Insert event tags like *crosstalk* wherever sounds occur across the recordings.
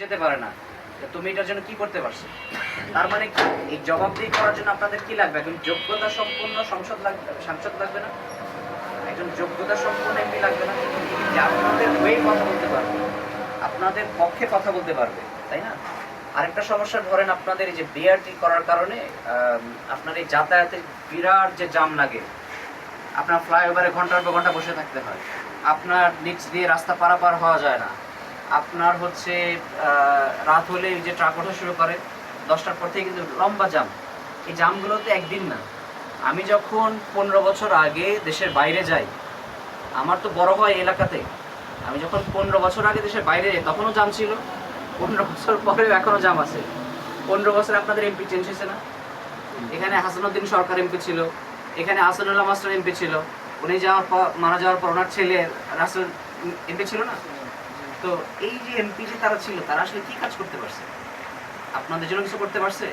যেতে পারে না। তুমি এটার জন্য কি করতে পারছ? তার মানে কি? এই জবাবদিহি করার জন্য আপনাদের কি লাগবে? একজন যোগ্যতা সম্পন্ন সংসদ লাগবে সাংসদ লাগবে না? একজন যোগ্যতা সম্পন্ন এমপি লাগবে না? যে আপনাদের হয়ে কথা বলতে পারবে। আপনাদের পক্ষে কথা বলতে পারবে, তাই না? আরেকটা সমস্যা ধরেন আপনাদের এই যে বিআরটি করার কারণে আপনার এই যাতায়াতের বিরাট যে জাম লাগে, আপনার ফ্লাইওভারে ঘণ্টার পর ঘণ্টা বসে থাকতে হয়। আপনার নিচ দিয়ে রাস্তা পারাপার হওয়া যায় না। আপনার হচ্ছে রাত হলে যে ট্রাক ওঠা শুরু করে, দশটার পর থেকে কিন্তু লম্বা জাম এই জামগুলো তো একদিন না। আমি যখন পনেরো বছর আগে দেশের বাইরে যাই, আমার তো বড় হয় এলাকাতে। আমি যখন পনেরো বছর আগে দেশের বাইরে যাই, তখনও জাম ছিল। পনেরো *laughs* বছর পরেও এখনও জাম আছে। পনেরো বছর আপনাদের এমপি চেঞ্জ হয়েছে না? এখানে হাসানুদ্দিন সরকার এমপি ছিল। এখানে আসানুল্লাহ মাস্টার এমপি ছিল। উনি যাওয়ার পর, মারা যাওয়ার পর ওনার ছেলে রাসেল এমপি ছিল না? তো এই যে এমপি যে তারা ছিল তারা আসলে কি কাজ করতে পারছে? আপনাদের জন্য কিছু করতে পারছে?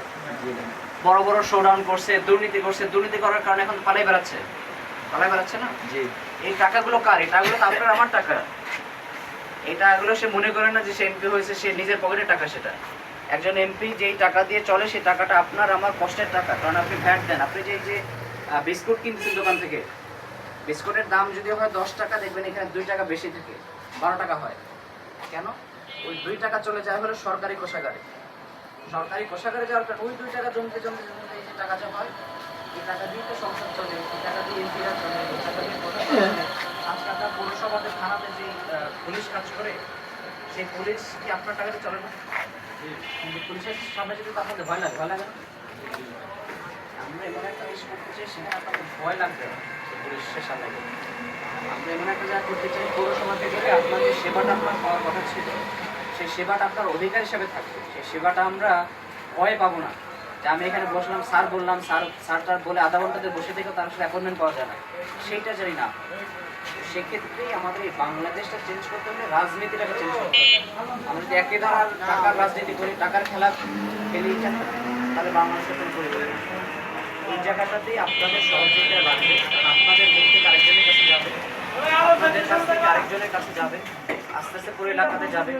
বড় বড় শোডাউন করছে দুর্নীতি করছে দুর্নীতি করার কারণে এখন পালাই বেড়াচ্ছে। পালাই বেড়াচ্ছে না? জি। এই টাকাগুলো কার? এই টাকাগুলো তো আপনার আমার টাকা। এই টাকাগুলো সে মনে করে না যে সে এমপি হয়েছে সে নিজের পকেটের টাকা সেটা। একজন এমপি যেই টাকা দিয়ে চলে সেই টাকাটা আপনার আমার কষ্টের টাকা। কারণ আপনি ভ্যাট দেন। আপনি যে এই যে বিস্কুট কিনতেছেন দোকান থেকে বিস্কুটের দাম যদি হয় দশ টাকা দেখবেন এখানে দুই টাকা বেশি থাকে বারো টাকা হয়। কেন? ওই দুই টাকা চলে যায় হলো সরকারি কোষাগারে। সরকারি কোষাগারে যাওয়ার কারণে ওই দুই টাকা জমতে জমতে জমতে এই যে টাকা জমা হয়, এই টাকা দিয়ে তো সংসার চলে, এই টাকা দিয়ে এমপিরা চলে, এই টাকা দিয়ে প্রশাসন চলে। আজকে আপনার পৌরসভাতে থানাতে যে পুলিশ কাজ করে, সেই পুলিশ কি আপনার টাকাতে চলে না? কিন্তু পুলিশের সামনে যদি তো আপনাদের ভয় লাগে ভয় লাগে না? আমরা এমন একটা জিনিস করতে চাই, সেখানে আপনাদের ভয় লাগবে না পুলিশের সামনে। গেলে। আমরা এমন একটা জায়গা করতে চাই পৌরসভা থেকে আপনার যে সেবাটা আপনার পাওয়ার কথা ছিল, সেই সেবাটা আপনার অধিকার হিসাবে থাকবে। সেই সেবাটা আমরা ভয় পাবো না। যে আমি এখানে বসলাম, স্যার বললাম, স্যার স্যার বলে আধা ঘন্টাতে বসে থেকে তার সাথে অ্যাপয়েন্টমেন্ট পাওয়া যায় না। সেইটা জানি না। সেক্ষেত্রে আমাদের এই বাংলাদেশটা চেঞ্জ করতে হলে রাজনীতিটাকে চেঞ্জ করতে হবে। আমরা যদি একই ধরনের টাকার রাজনীতি করি, টাকার খেলা খেলি তাহলে বাংলাদেশের কোনো পরিবর্তন এই জায়গাটাতেই আপনাদের সহযোগিতা লাগবে আপনাদের মুখ থেকে আরেকজনের কাছে যাবে। আরেকজনের কাছে যাবে। আস্তে আস্তে এলাকাতে যাবে।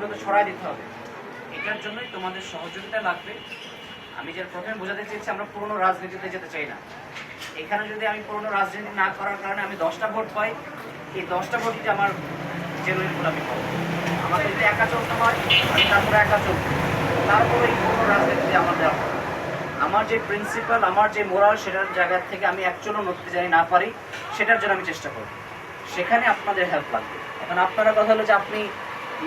বলতে ছড়াই দিতে হবে। এটার জন্যই তোমাদের সহযোগিতা লাগবে। আমি যে প্রথমে বোঝাতে চেয়েছি, আমরা পুরনো রাজনীতিতে যেতে চাই না। এখানে যদি আমি পুরনো রাজনীতি না করার কারণে আমি দশটা ভোট পাই, এই দশটা ভোট যদি আমার জেনুইন ভোট আমি পাবো যদি একা চলতে হয় তারপরে একা চলবো। তারপরে কোনো আমার দেওয়া আমার যে প্রিন্সিপাল আমার যে মোরাল সেটার জায়গা থেকে আমি অ্যাকচুয়ালও নড়তে জানি না পারি, সেটার জন্য আমি চেষ্টা করব। সেখানে আপনাদের হেল্প লাগবে। এখন আপনারা কথা হলো যে আপনি